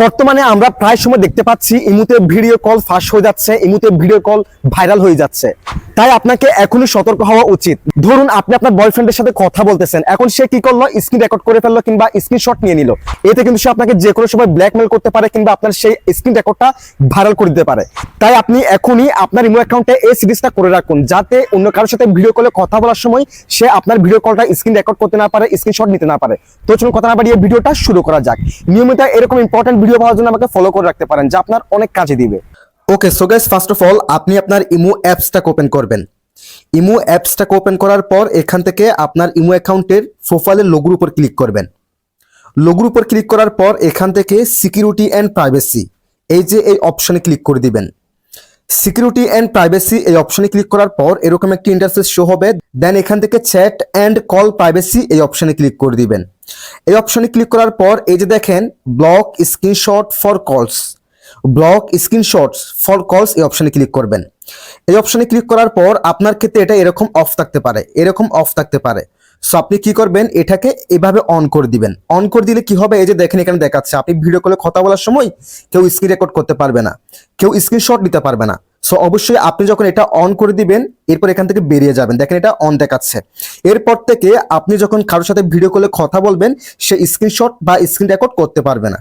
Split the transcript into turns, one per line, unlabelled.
বর্তমানে আমরা প্রায় সময় দেখতে পাচ্ছি ইমুতে ভিডিও কল ফাঁস হয়ে যাচ্ছে, ইমুতে ভিডিও কল ভাইরাল হয়ে যাচ্ছে। তাই আপনাকে এখনই সতর্ক হওয়া উচিত। ধরুন আপনি আপনার বয়ফ্রেন্ডের সাথে কথা বলতেছেন, এখন সে কি করল? স্ক্রিন রেকর্ড করে ফেলল কিংবা স্ক্রিনশট নিয়ে নিল। এতে কিন্তু সে আপনাকে যে কোনো সময় ব্ল্যাকমেল করতে পারে কিংবা আপনার সেই স্ক্রিন রেকর্ডটা ভাইরাল করে দিতে পারে। তাই আপনি এখনই আপনার ইমো অ্যাকাউন্টে এই সিরিজটা করে রাখুন, যাতে অন্য কারোর সাথে ভিডিও কলে কথা বলার সময় সে আপনার ভিডিও কলটা স্ক্রিন রেকর্ড করতে না পারে স্ক্রিনশট নিতে না পারে। তো চলুন কথা না বাড়িয়ে ভিডিওটা শুরু করা যাক। নিয়মিত এরকম ইম্পর্টেন্ট ভিডিও পাওয়ার জন্য আমাকে ফলো করে রাখতে পারেন, যা আপনার অনেক কাজে দিবে।
Okay so guys first of all আপনি আপনার ইমো অ্যাপসটাকে ওপেন করবেন। ইমো অ্যাপসটাকে ওপেন করার পর এখান থেকে আপনার ইমো অ্যাকাউন্টের প্রোফাইলের লোগোর উপর ক্লিক করবেন। লোগোর উপর ক্লিক করার পর এখান থেকে সিকিউরিটি অ্যান্ড প্রাইভেসি এই যে এই অপশনে ক্লিক করে দিবেন। সিকিউরিটি অ্যান্ড প্রাইভেসি এই অপশনে ক্লিক করার পর এরকম একটি ইন্টারফেস শো হবে দেন এখান থেকে চ্যাট অ্যান্ড কল প্রাইভেসি এই অপশনে ক্লিক করে দিবেন। এই অপশনে ক্লিক করার পর এই যে দেখেন block screenshot for calls block screenshots for calls এই অপশনে ক্লিক করবেন। এই অপশনে ক্লিক করার পর আপনার ক্ষেত্রে এটা এরকম অফ থাকতে পারে, এরকম অফ থাকতে পারে। সো আপনি কি করবেন? এটাকে এভাবে অন করে দিবেন। অন করে দিলে কি হবে? এই যে দেখেন এখানে দেখাচ্ছে, আপনি ভিডিও কলে কথা বলার সময় কেউ স্ক্রিন রেকর্ড করতে পারবে না, কেউ স্ক্রিনশট নিতে পারবে না। সো অবশ্যই আপনি যখন এটা অন করে দিবেন, এরপর এখান থেকে বেরিয়ে যাবেন। দেখেন এটা অন দেখাচ্ছে। এরপর থেকে আপনি যখন কারোর সাথে ভিডিও কলে কথা বলবেন, সে স্ক্রিনশট বা স্ক্রিন রেকর্ড করতে পারবে না।